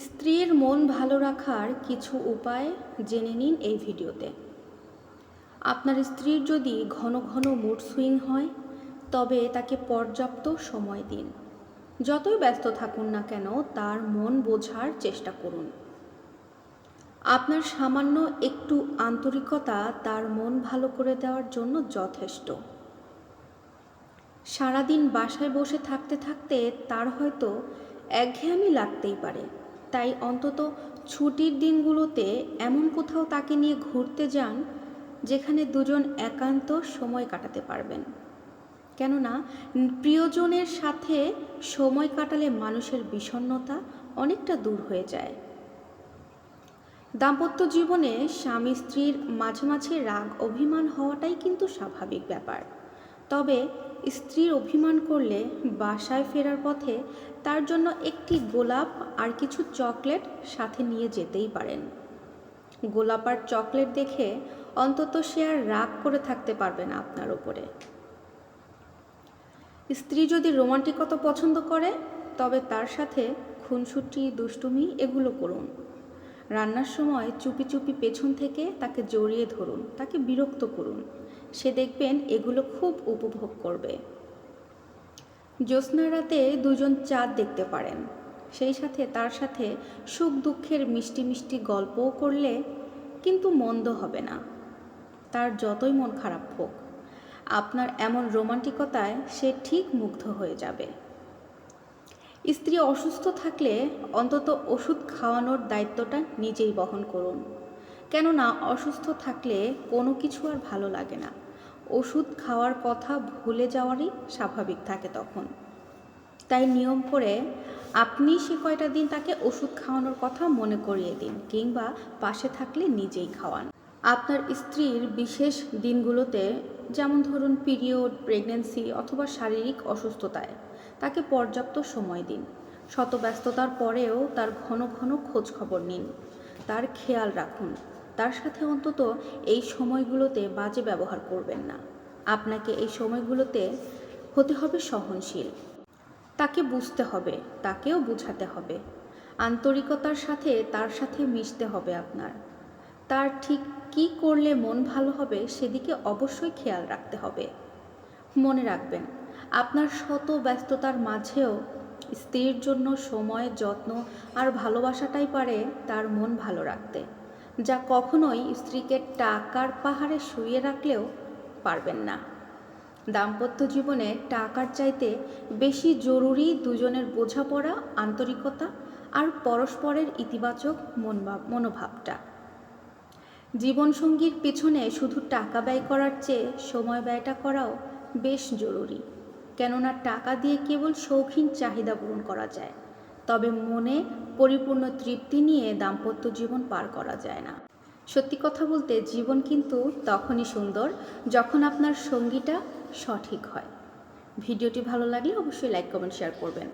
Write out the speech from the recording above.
স্ত্রীর মন ভালো রাখার কিছু উপায় জেনে নিন এই ভিডিওতে। আপনার স্ত্রীর যদি ঘন ঘন মুড সুইং হয়, তবে তাকে পর্যাপ্ত সময় দিন। যতই ব্যস্ত থাকুন না কেন, তার মন বোঝার চেষ্টা করুন। আপনার সামান্য একটু আন্তরিকতা তার মন ভালো করে দেওয়ার জন্য যথেষ্ট। সারাদিন বাসায় বসে থাকতে থাকতে তার হয়তো একঘেয়েমি লাগতেই পারে। তাই অন্তত ছুটির দিনগুলোতে এমন কোথাও তাকে নিয়ে ঘুরতে যান যেখানে দুজন একান্ত সময় কাটাতে পারবেন। কেননা, প্রিয়জনের সাথে সময় কাটালে মানুষের বিষণ্ণতা অনেকটা দূর হয়ে যায়। দাম্পত্য জীবনে স্বামী স্ত্রীর মাঝে মাঝে রাগ অভিমান হওয়াটাই কিন্তু স্বাভাবিক ব্যাপার। তবে স্ত্রীর অভিমান করলে বাসায় ফেরার পথে তার জন্য একটি গোলাপ আর কিছু চকলেট সাথে নিয়ে যেতেই পারেন। গোলাপ আর চকলেট দেখে অন্তত সে আর রাগ করে থাকতে পারবে না আপনার ওপরে স্ত্রী যদি রোমান্টিকতা পছন্দ করে, তবে তার সাথে খুনসুটি, দুষ্টুমি এগুলো করুন। রান্নার সময় চুপি চুপি পেছন থেকে তাকে জড়িয়ে ধরুন, তাকে বিরক্ত করুন। সে দেখবেন এগুলো খুব উপভোগ করবে। জ্যোৎস্না রাতে দুজন চাঁদ দেখতে পারেন। সেই সাথে তার সাথে সুখ দুঃখের মিষ্টি মিষ্টি গল্পও করলে কিন্তু মন্দ হবে না। তার যতই মন খারাপ হোক, আপনার এমন রোমান্টিকতায় সে ঠিক মুগ্ধ হয়ে যাবে। স্ত্রী অসুস্থ থাকলে অন্তত ওষুধ খাওয়ানোর দায়িত্বটা নিজেই বহন করুন। কেননা অসুস্থ থাকলে কোনো কিছু আর ভালো লাগে না। ওষুধ খাওয়ার কথা ভুলে যাওয়ারই স্বাভাবিক থাকে তখন। তাই নিয়ম করে আপনি সে কয়টা দিন তাকে ওষুধ খাওয়ানোর কথা মনে করিয়ে দিন কিংবা পাশে থাকলে নিজেই খাওয়ান। আপনার স্ত্রীর বিশেষ দিনগুলোতে, যেমন ধরুন পিরিয়ড, প্রেগনেন্সি অথবা শারীরিক অসুস্থতায়, তাকে পর্যাপ্ত সময় দিন। শত ব্যস্ততার পরেও তার ঘন ঘন খোঁজ খবর নিন। তার খেয়াল রাখুন। তার সাথে অন্তত এই সময়গুলোতে বাজে ব্যবহার করবেন না। আপনাকে এই সময়গুলোতে হতে হবে সহনশীল। তাকে বুঝতে হবে, তাকেও বুঝাতে হবে। আন্তরিকতার সাথে তার সাথে মিশতে হবে আপনার। তার ঠিক কি করলে মন ভালো হবে সেদিকে অবশ্যই খেয়াল রাখতে হবে। মনে রাখবেন, আপনার শত ব্যস্ততার মাঝেও স্ত্রীর জন্য সময়, যত্ন আর ভালোবাসাটাই পারে তার মন ভালো রাখতে, যা কখনোই স্ত্রীকে টাকার পাহাড়ে শুয়ে রাখলেও পারবেন না। দাম্পত্য জীবনে টাকার চাইতে বেশি জরুরি দুজনের বোঝাপড়া, আন্তরিকতা আর পরস্পরের ইতিবাচক মনভাব মনোভাবটা। জীবনসঙ্গীর পেছনে শুধু টাকা ব্যয় করার চেয়ে সময় ব্যয়টা করাও বেশ জরুরি। কেননা টাকা দিয়ে কেবল শৌখিন চাহিদা পূরণ করা যায়। তবে মনে পরিপূর্ণ তৃপ্তি নিয়ে দাম্পত্য জীবন পার করা যায় না। সত্যি কথা বলতে জীবন কিন্তু তখনই সুন্দর যখন আপনার সঙ্গীটা সঠিক হয়। ভিডিওটি ভালো লাগলে অবশ্যই লাইক, কমেন্ট, শেয়ার করবেন।